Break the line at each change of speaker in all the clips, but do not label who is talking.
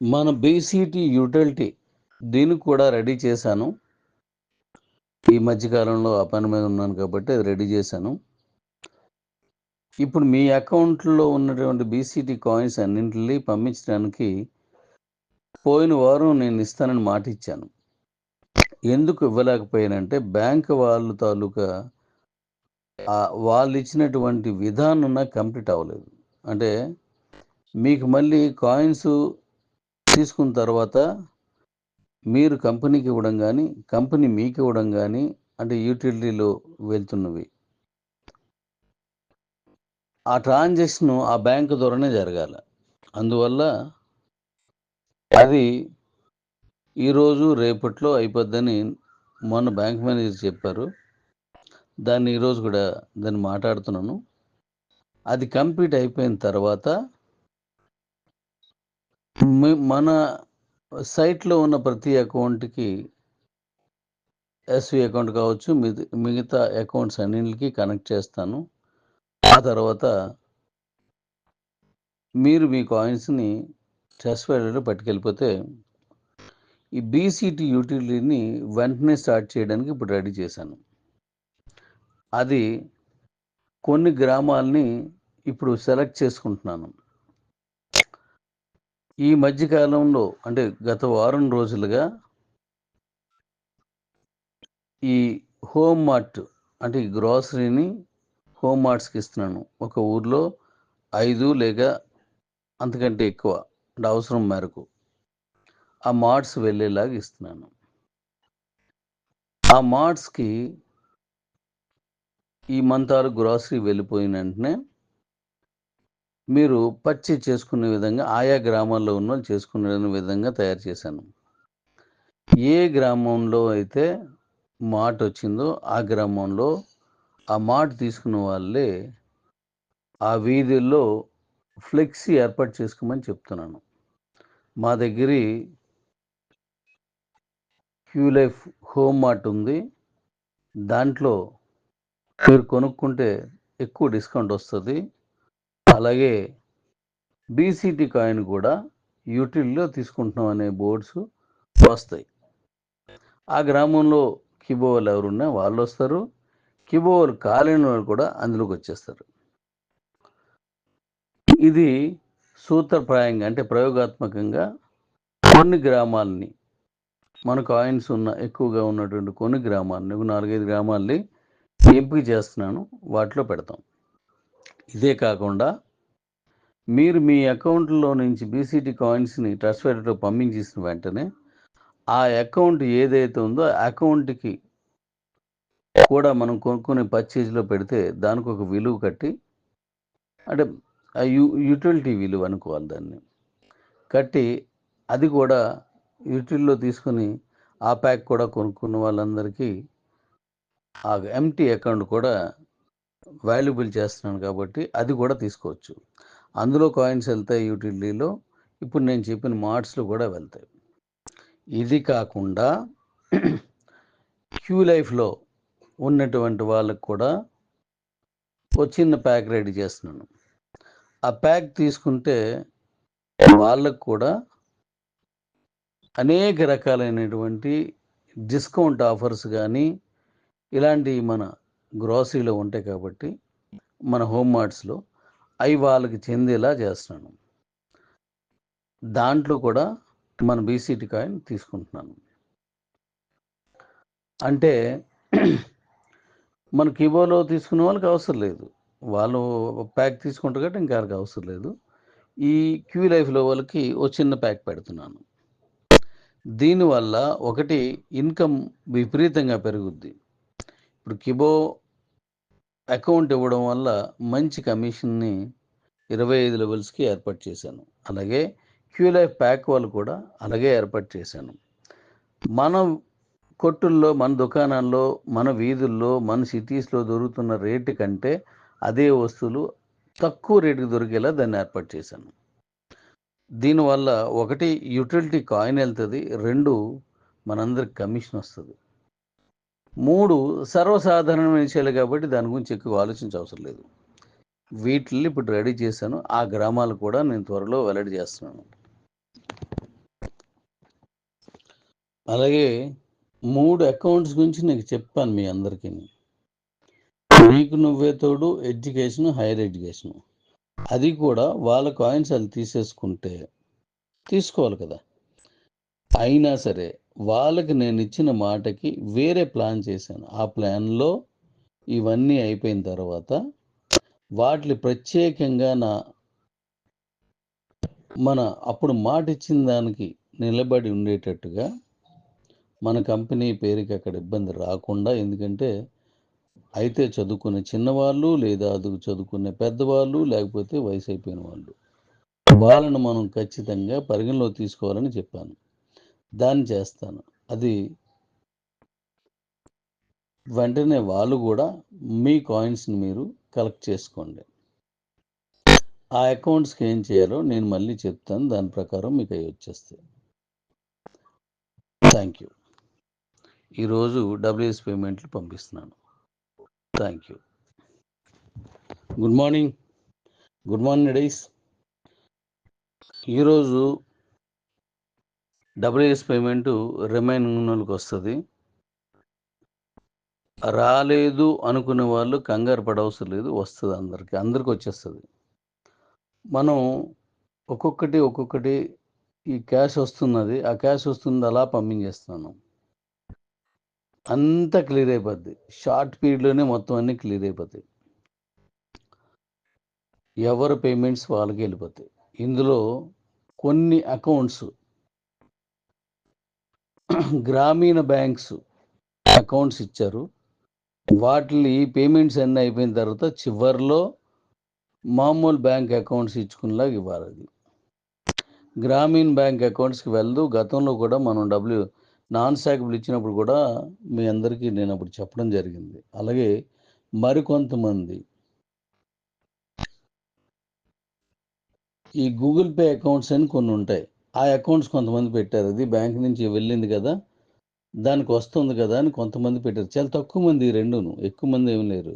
మన BCT utility దీనికి కూడా రెడీ చేశాను. ఈ మధ్యకాలంలో ఆ పని మీద ఉన్నాను కాబట్టి అది రెడీ చేశాను. ఇప్పుడు మీ అకౌంట్లో ఉన్నటువంటి బీసీటీ కాయిన్స్ అన్నింటినీ పంపించడానికి పోయిన వారం నేను ఇస్తానని మాట ఇచ్చాను. ఎందుకు ఇవ్వలేకపోయానంటే బ్యాంక్ వాళ్ళు తాలూకా వాళ్ళు ఇచ్చినటువంటి విధానం నాకు కంప్లీట్ అవ్వలేదు. అంటే మీకు మళ్ళీ కాయిన్స్ తీసుకున్న తర్వాత మీరు కంపెనీకి ఇవ్వడం కానీ కంపెనీ మీకు ఇవ్వడం కానీ అంటే యూటిలిటీలో వెళ్తున్నవి. ఆ ట్రాన్సాక్షన్ ఆ బ్యాంకు ద్వారానే జరగాలి. అందువల్ల అది ఈరోజు రేపట్లో అయిపోద్దని మొన్న బ్యాంక్ మేనేజర్ చెప్పారు. దాన్ని ఈరోజు కూడా దాన్ని మాట్లాడుతున్నాను. అది కంప్లీట్ అయిపోయిన తర్వాత మన సైట్లో ఉన్న ప్రతి అకౌంట్కి ఎస్వి అకౌంట్ కావచ్చు మిగతా అకౌంట్స్ అన్నింటికి కనెక్ట్ చేస్తాను. ఆ తర్వాత మీరు మీ కాయిన్స్ని చెస్ వ్యాలీలో పట్టుకెళ్ళిపోతే ఈ బీసీటీ యూటిలిటీని వెంటనే స్టార్ట్ చేయడానికి ఇప్పుడు రెడీ చేశాను. అది కొన్ని గ్రామాలని ఇప్పుడు సెలెక్ట్ చేసుకుంటున్నాను. ఈ మధ్యకాలంలో అంటే గత వారం రోజులుగా ఈ హోమ్ మార్ట్ అంటే ఈ గ్రాసరీని హోమ్ మార్ట్స్కి ఇస్తున్నాను. ఒక ఊర్లో ఐదు లేక అంతకంటే ఎక్కువ అంటే అవసరం మేరకు ఆ మార్ట్స్ వెళ్ళేలాగా ఇస్తున్నాను. ఆ మార్ట్స్కి ఈ మంతాలు గ్రాసరీ వెళ్ళిపోయిన వెంటనే మీరు పచ్చి చేసుకునే విధంగా ఆయా గ్రామాల్లో ఉన్న వాళ్ళు చేసుకునే విధంగా తయారు చేశాను. ఏ గ్రామంలో అయితే మాట వచ్చిందో ఆ గ్రామంలో ఆ మాట తీసుకున్న వాళ్ళే ఆ వీధుల్లో ఫ్లెక్సీ ఏర్పాటు చేసుకోమని చెప్తున్నాను. మా దగ్గర క్యూ లైఫ్ హోమ్ మార్ట్ ఉంది. దాంట్లో మీరు కొనుక్కుంటే ఎక్కువ డిస్కౌంట్ వస్తుంది. అలాగే బీసీటీ కాయిన్ కూడా యూటిల్లో తీసుకుంటున్నాం అనే బోర్డ్స్ వస్తాయి. ఆ గ్రామంలో కిబో ఎవరు ఎవరున్నా వాళ్ళు వస్తారు. కిబో కాలేని వాళ్ళు కూడా అందులోకి వచ్చేస్తారు. ఇది సూత్రప్రాయంగా అంటే ప్రయోగాత్మకంగా కొన్ని గ్రామాలని మన కాయిన్స్ ఉన్న ఎక్కువగా ఉన్నటువంటి కొన్ని గ్రామాలని ఒక నాలుగైదు గ్రామాలని ఎంపిక చేస్తున్నాను. వాటిలో పెడతాం. ఇదే కాకుండా మీరు మీ అకౌంట్లో నుంచి బీసీటీ కాయిన్స్ని ట్రస్ట్ వ్యాలెట్లో పంపించేసిన వెంటనే ఆ అకౌంట్ ఏదైతే ఉందో అకౌంట్కి కూడా మనం కొనుక్కునే పర్చేజ్లో పెడితే దానికి ఒక విలువ కట్టి అంటే ఆ యూ యూటిలిటీ విలువ అనుకోవాలి దాన్ని. కట్టి అది కూడా యూటిల్లో తీసుకుని ఆ ప్యాక్ కూడా కొనుక్కున్న వాళ్ళందరికీ ఆ ఎంటీ అకౌంట్ కూడా వాల్యుబుల్ చేస్తున్నాను కాబట్టి అది కూడా తీసుకోవచ్చు. అందులో కాయిన్స్ వెళ్తాయి యూటిలిటీలో ఇప్పుడు నేను చెప్పిన మార్ట్స్లో కూడా వెళ్తాయి. ఇది కాకుండా క్యూ లైఫ్లో ఉన్నటువంటి వాళ్ళకు కూడా ఒక చిన్న ప్యాక్ రెడీ చేస్తున్నాను. ఆ ప్యాక్ తీసుకుంటే వాళ్ళకు కూడా అనేక రకాలైనటువంటి డిస్కౌంట్ ఆఫర్స్ కానీ ఇలాంటివి మన గ్రాసరీలో ఉంటాయి కాబట్టి మన హోమ్ మార్ట్స్లో అవి వాళ్ళకి చెందేలా చేస్తున్నాను. దాంట్లో కూడా మన బీసీటీ కాయిన్ తీసుకుంటున్నాను. అంటే మన కిబోలో తీసుకునే వాళ్ళకి అవసరం లేదు. వాళ్ళు ప్యాక్ తీసుకుంటారు కాబట్టి ఇంకా వాళ్ళకి అవసరం లేదు. ఈ క్యూ లైఫ్లో వాళ్ళకి ఓ చిన్న ప్యాక్ పెడుతున్నాను. దీనివల్ల ఒకటి ఇన్కమ్ విపరీతంగా పెరుగుద్ది. ఇప్పుడు కిబో అకౌంట్ ఇవ్వడం వల్ల మంచి కమిషన్ని ఇరవై ఐదు లెవెల్స్కి ఏర్పాటు చేశాను. అలాగే క్యూ లైఫ్ ప్యాక్ వాళ్ళు కూడా అలాగే ఏర్పాటు చేశాను. మన కొట్టుల్లో మన దుకాణాల్లో మన వీధుల్లో మన సిటీస్లో దొరుకుతున్న రేటు కంటే అదే వస్తువులు తక్కువ రేటుకి దొరికేలా దాన్ని ఏర్పాటు చేశాను. దీనివల్ల ఒకటి యూటిలిటీ కాయిన్ వెళ్తుంది రెండు మనందరికి కమిషన్ వస్తుంది. మూడు సర్వసాధారణమైన విషయాలు కాబట్టి దాని గురించి ఎక్కువ ఆలోచించవసరం లేదు. వీటిని ఇప్పుడు రెడీ చేశాను. ఆ గ్రామాలు కూడా నేను త్వరలో వెల్లడి చేస్తున్నాను. అలాగే మూడు అకౌంట్స్ గురించి నీకు చెప్పాను మీ అందరికీ. నీకు నువ్వే తోడు ఎడ్యుకేషన్ హైయర్ ఎడ్యుకేషన్. అది కూడా వాళ్ళ కాయిన్స్ అది తీసేసుకుంటే తీసుకోవాలి కదా. అయినా సరే వాళ్ళకి నేను ఇచ్చిన మాటకి వేరే ప్లాన్ చేశాను. ఆ ప్లాన్లో ఇవన్నీ అయిపోయిన తర్వాత వాటిని ప్రత్యేకంగా నా మన అప్పుడు మాట ఇచ్చిన దానికి నిలబడి ఉండేటట్టుగా మన కంపెనీ పేరుకి అక్కడ ఇబ్బంది రాకుండా ఎందుకంటే అయితే చదువుకునే చిన్నవాళ్ళు లేదా అది చదువుకునే పెద్దవాళ్ళు లేకపోతే వయసు అయిపోయిన వాళ్ళు. వాళ్ళను మనం ఖచ్చితంగా పరిగణలో తీసుకోవాలని చెప్పాను. దాన్ని చేస్తాను. అది వెంటనే వాళ్ళు కూడా మీ కాయిన్స్ని మీరు కలెక్ట్ చేసుకోండి. ఆ అకౌంట్స్కి ఏం చేయాలో నేను మళ్ళీ చెప్తాను. దాని ప్రకారం మీకు అవి వచ్చేస్తాయి. థ్యాంక్ యూ ఈరోజు డబ్ల్యూఎస్ పేమెంట్లు పంపిస్తున్నాను. Thank you good morning good morning days ఈరోజు డబ్ల్యూఎస్ పేమెంట్ రిమైనింగ్ వాళ్ళకి వస్తుంది. రాలేదు అనుకునే వాళ్ళు కంగారు పడవసరం లేదు వస్తుంది అందరికి అందరికి వచ్చేస్తుంది. మనం ఒక్కొక్కటి ఒక్కొక్కటి ఈ క్యాష్ వస్తున్నది ఆ క్యాష్ వస్తుంది అలా పంపించేస్తున్నాను అంతా క్లియర్ అయిపోద్ది. షార్ట్ పీరియడ్లోనే మొత్తం అన్నీ క్లియర్ అయిపోతాయి. ఎవరి పేమెంట్స్ వాళ్ళకి వెళ్ళిపోతాయి. ఇందులో కొన్ని అకౌంట్స్ గ్రామీణ బ్యాంక్స్ అకౌంట్స్ ఇచ్చారు. వాటిని పేమెంట్స్ అన్నీ అయిపోయిన తర్వాత చివరిలో మామూలు బ్యాంక్ అకౌంట్స్ ఇచ్చుకునేలాగా ఇవ్వాలి అది. గ్రామీణ బ్యాంక్ అకౌంట్స్కి వెళ్దు గతంలో కూడా మనం డబ్ల్యూ నాన్ స్టాకబుల్ ఇచ్చినప్పుడు కూడా మీ అందరికీ నేను అప్పుడు చెప్పడం జరిగింది. అలాగే మరికొంతమంది ఈ గూగుల్ పే అకౌంట్స్ అని కొన్ని ఉంటాయి. ఆ అకౌంట్స్ కొంతమంది పెట్టారు. అది బ్యాంక్ నుంచి వెళ్ళింది కదా దానికి వస్తుంది కదా అని కొంతమంది పెట్టారు. చాలా తక్కువ మంది ఈ రెండును ఎక్కువ మంది ఏమి లేరు.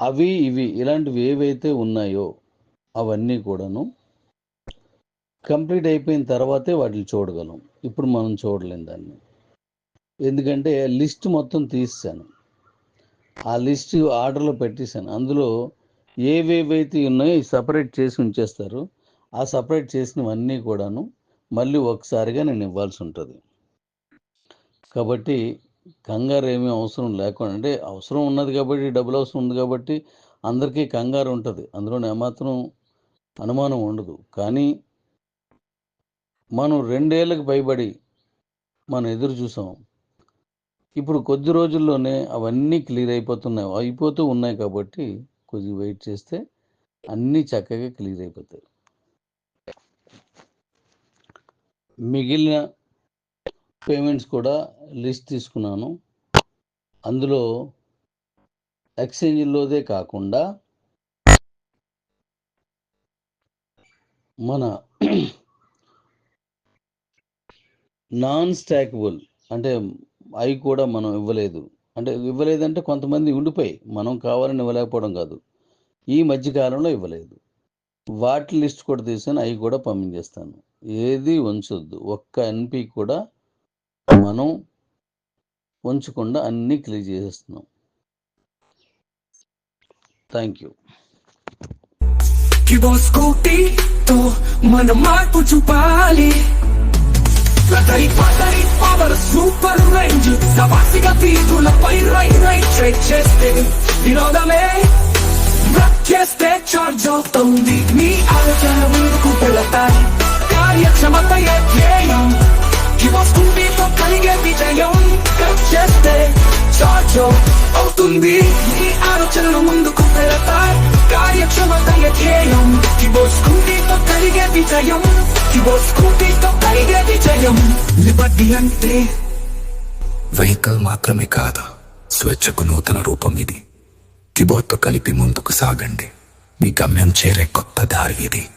అవి ఇవి ఇలాంటివి ఏవైతే ఉన్నాయో అవన్నీ కూడాను కంప్లీట్ అయిపోయిన తర్వాతే వాటిని చూడగలం. ఇప్పుడు మనం చూడలేం దాన్ని. ఎందుకంటే లిస్ట్ మొత్తం తీసాను ఆ లిస్ట్ ఆర్డర్లో పెట్టేశాను. అందులో ఏవేవైతే ఉన్నాయో సపరేట్ చేసి ఉంచేస్తారు. ఆ సపరేట్ చేసినవన్నీ కూడాను మళ్ళీ ఒకసారిగా నేను ఇవ్వాల్సి ఉంటుంది కాబట్టి కంగారు ఏమీ అవసరం లేకుండా అంటే అవసరం ఉన్నది కాబట్టి డబ్బులు అవసరం ఉంది కాబట్టి అందరికీ కంగారు ఉంటుంది. అందులో ఏమాత్రం అనుమానం ఉండదు. కానీ మనం రెండేళ్ళకి పైబడి మనం ఎదురు చూసాం. ఇప్పుడు కొద్ది రోజుల్లోనే అవన్నీ క్లియర్ అయిపోతున్నాయి. అయిపోతూ ఉన్నాయి కాబట్టి కొద్దిగా వెయిట్ చేస్తే అన్నీ చక్కగా క్లియర్ అయిపోతాయి. మిగిలిన పేమెంట్స్ కూడా లిస్ట్ తీసుకున్నాను. అందులో ఎక్స్చేంజ్లోదే కాకుండా మన నాన్ స్టాకబుల్ అంటే అవి కూడా మనం ఇవ్వలేదు. అంటే ఇవ్వలేదంటే కొంతమంది ఉండిపోయి మనం కావాలని ఇవ్వలేకపోవడం కాదు. ఈ మధ్యకాలంలో ఇవ్వలేదు. వాటి లిస్ట్ కూడా తీసుకొని అవి కూడా పంపించేస్తాను. ఏది ఉంచొద్దు. ఒక్క ఎన్పి కూడా మనం ఉంచకుండా అన్నీ క్లియర్ చేసేస్తున్నాం. Thank you.
కివో స్కూటీతో మన మార్పు చూపాలి. ప్రతరి పతరి పవర్ సూపర్ రేంజ్. సవాసిగా తీరులపై రై రైట్ ట్రేడ్ చేస్తే వినోదమే. చేస్తే చార్జ్ అవుతుంది మీ ఆలోచన ముందుకు వెళతాయి కార్యక్షమత ధ్యేయం కివో కలిగే విజయం కట్ చేస్తే చార్జ్ అవుతుంది మీ ఆలోచనలు ముందుకు వెళతాయి కార్యక్షమత ధ్యేయం కివో కలిగే విజయం కివో కలిగే విజయం లిబర్టీ అంటే వెహికల్ మాత్రమే కాదు స్వేచ్ఛకు నూతన రూపం ఇది కిబోర్డ్తో కలిపి ముందుకు సాగండి. మీ గమ్యం చేరే కొత్త దారి ఇది.